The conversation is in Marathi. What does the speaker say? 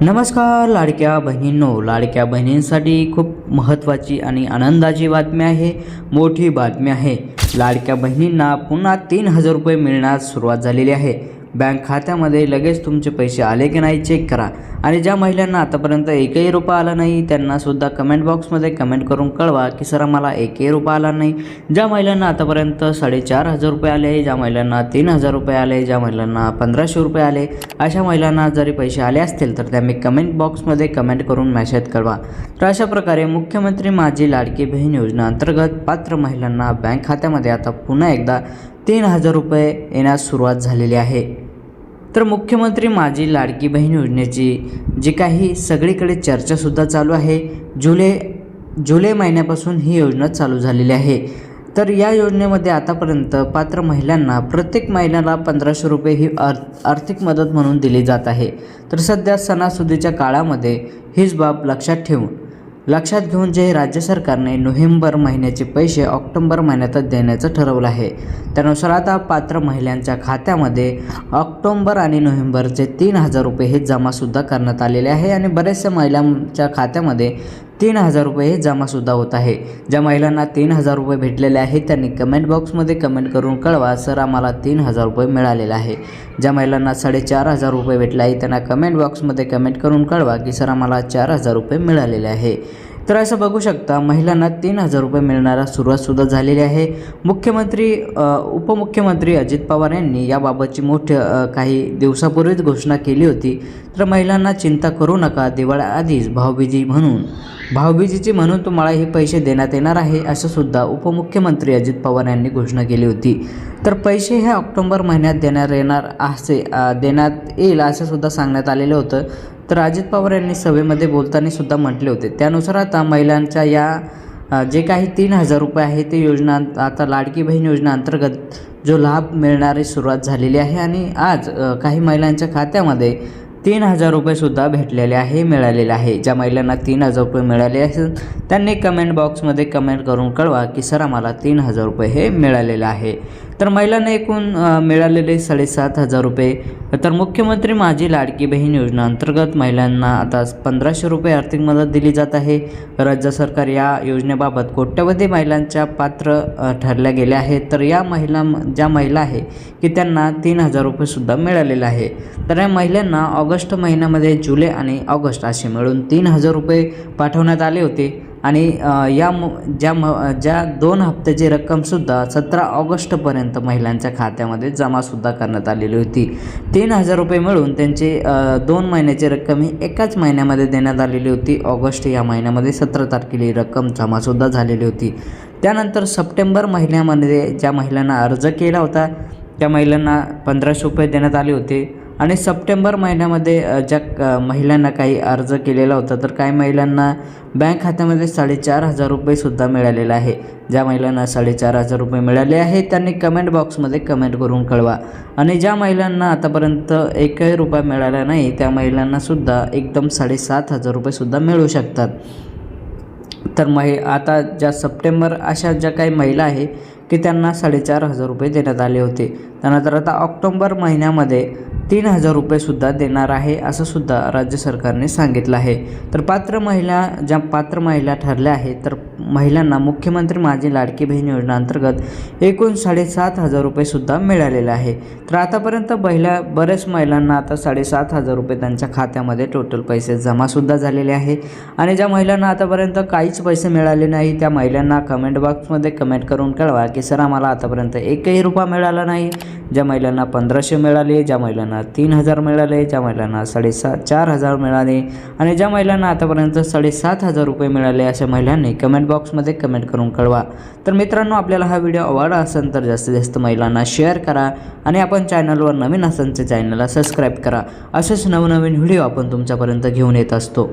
नमस्कार लाडक्या बहिणींनो. लाडक्या बहिणींसाठी खूप महत्त्वाची आणि आनंदाची बातमी आहे. मोठी बातमी आहे. लाडक्या बहिणींना पुन्हा तीन हजार रुपये मिळण्यास सुरुवात झालेली आहे. बँक खात्यामध्ये लगेच तुमचे पैसे आले की नाही चेक करा. आणि ज्या महिलांना आतापर्यंत एकही रुपया आला नाही त्यांनासुद्धा कमेंट बॉक्समध्ये कमेंट करून कळवा की सर आम्हाला एकही रुपया आला नाही. ज्या महिलांना आतापर्यंत साडेचार हजार रुपये आले ज्या महिलांना तीन हजार रुपये आले ज्या महिलांना पंधराशे रुपये आले अशा महिलांना जरी पैसे आले असतील तर त्यांनी कमेंट बॉक्समध्ये कमेंट करून मेसेज कळवा. तर अशा प्रकारे मुख्यमंत्री माझी लाडकी बहीण योजना अंतर्गत पात्र महिलांना बँक खात्यामध्ये आता पुन्हा एकदा तीन हजार रुपये येण्यास सुरुवात झालेली आहे. तर मुख्यमंत्री माझी लाडकी बहीण योजनेची जी काही सगळीकडे चर्चासुद्धा चालू आहे जुलै जुलै महिन्यापासून ही योजना चालू झालेली आहे. तर या योजनेमध्ये आतापर्यंत पात्र महिलांना प्रत्येक महिन्याला पंधराशे रुपये ही आर आर्थिक मदत म्हणून दिली जात आहे. तर सध्या सणासुदीच्या काळामध्ये हीच बाब लक्षात ठेवून लक्षात घेऊन जे राज्य सरकारने नोव्हेंबर महिन्याचे पैसे ऑक्टोंबर महिन्यातच देण्याचं ठरवलं आहे. त्यानुसार आता पात्र महिलांच्या खात्यामध्ये ऑक्टोंबर आणि नोव्हेंबरचे तीन हजार रुपये हे जमासुद्धा करण्यात आलेले आहे आणि बऱ्याचशा महिलांच्या खात्यामध्ये तीन हजार रुपये जमासुद्धा होत आहे. ज्या महिलांना तीन हजार रुपये भेटलेले आहेत त्यांनी कमेंट बॉक्समध्ये कमेंट करून कळवा सर आम्हाला तीन हजार रुपये मिळालेले आहे. ज्या महिलांना साडेचार हजार रुपये भेटले आहे त्यांना कमेंट बॉक्समध्ये कमेंट करून कळवा की सर आम्हाला चार हजार रुपये मिळालेले आहे. तर असं बघू शकता महिलांना तीन हजार रुपये मिळणारा सुरुवातसुद्धा झालेली आहे. मुख्यमंत्री उपमुख्यमंत्री अजित पवार यांनी याबाबतची मोठ्या काही दिवसापूर्वीच घोषणा केली होती. तर महिलांना चिंता करू नका दिवाळीआधीच भाऊबीजी म्हणून. भाऊबीजीची म्हणून तुम्हाला हे पैसे देण्यात येणार आहे असं सुद्धा उपमुख्यमंत्री अजित पवार यांनी घोषणा केली होती. तर पैसे हे ऑक्टोबर महिन्यात देण्यात येणार असे देण्यात येईल असं सुद्धा सांगण्यात आलेलं होतं. तर अजित पवार यांनी सभेमध्ये बोलताना सुद्धा म्हटले होते. त्यानुसार आता महिलांच्या या जे काही तीन हजार रुपये आहे ते योजना आता लाडकी बहीण योजना अंतर्गत जो लाभ मिळणारी सुरुवात झालेली आहे. आणि आज काही महिलांच्या खात्यामध्ये तीन हजार रुपयेसुद्धा भेटलेले आहे मिळालेले आहे. ज्या महिलांना तीन हजार रुपये मिळाले असेल त्यांनी कमेंट बॉक्समध्ये कमेंट करून कळवा की सर आम्हाला तीन हजार रुपये हे मिळालेलं आहे. तर महिलांना एकूण मिळालेले साडेसात हजार रुपये. तर मुख्यमंत्री माझी लाडकी बहीण योजना अंतर्गत महिलांना आता पंधराशे रुपये आर्थिक मदत दिली जात आहे. राज्य सरकार या योजनेबाबत कोट्यवधी महिलांच्या पात्र ठरल्या गेल्या आहेत. तर या महिला ज्या महिला आहे की त्यांना तीन हजार रुपयेसुद्धा मिळालेले आहे. तर या महिलांना ऑगस्ट महिन्यामध्ये जुलै आणि ऑगस्ट असे मिळून तीन हजार रुपये पाठवण्यात आले होते. आणि या म ज्या म ज्या दोन हप्त्याची रक्कमसुद्धा सतरा ऑगस्टपर्यंत महिलांच्या खात्यामध्ये जमासुद्धा करण्यात आलेली होती. तीन हजार रुपये मिळून त्यांचे दोन महिन्याची रक्कम ही एकाच महिन्यामध्ये देण्यात आलेली होती. ऑगस्ट या महिन्यामध्ये सतरा तारखेला ही रक्कम जमासुद्धा झालेली होती. त्यानंतर सप्टेंबर महिन्यामध्ये ज्या महिलांना अर्ज केला होता त्या महिलांना पंधराशे रुपये देण्यात आले होते. आणि सप्टेंबर महिन्यामध्ये ज्या क- महिलांना काही अर्ज केलेला होता तर काही महिलांना बँक खात्यामध्ये साडेचार हजार रुपयेसुद्धा मिळालेला आहे. ज्या महिलांना साडेचार हजार रुपये मिळाले आहे त्यांनी कमेंट बॉक्समध्ये कमेंट करून कळवा. आणि ज्या महिलांना आतापर्यंत एकही रुपया मिळाला नाही त्या महिलांनासुद्धा एकदम साडेसात हजार रुपयेसुद्धा मिळू शकतात. तर महि आता ज्या सप्टेंबर अशा ज्या काही महिला आहे की त्यांना साडेचार हजार रुपये देण्यात आले होते. त्यानंतर आता ऑक्टोंबर महिन्यामध्ये तीन हजार रुपयेसुद्धा देणार आहे असं सुद्धा राज्य सरकारने सांगितलं आहे. तर पात्र महिला ज्या पात्र महिला ठरल्या आहेत तर महिलांना मुख्यमंत्री माझी लाडकी बहीण योजना अंतर्गत एकूण साडेसात हजार रुपयेसुद्धा मिळालेले आहे. तर आतापर्यंत महिला बऱ्याच महिलांना आता साडेसात हजार रुपये त्यांच्या खात्यामध्ये टोटल पैसे जमासुद्धा झालेले आहे. आणि ज्या महिलांना आतापर्यंत काहीच पैसे मिळाले नाही त्या महिलांना कमेंट बॉक्समध्ये कमेंट करून कळवा की सर आम्हाला आतापर्यंत एकही रुपया मिळाला नाही. ज्या महिलांना पंधराशे मिळाले ज्या महिलांना महिलांना तीन हजार मिळाले ज्या महिलांना साडेसात चार हजार मिळाले आणि ज्या महिलांना आतापर्यंत साडेसात हजार रुपये मिळाले अशा महिलांनी कमेंट बॉक्समध्ये कमेंट करून कळवा. तर मित्रांनो आपल्याला हा व्हिडिओ आवडला असेल तर जास्तीत जास्त महिलांना शेअर करा आणि आपण चॅनलवर नवीन असेल तर चॅनलला सबस्क्राईब करा. असेच नवनवीन व्हिडिओ आपण तुमच्यापर्यंत घेऊन येत असतो.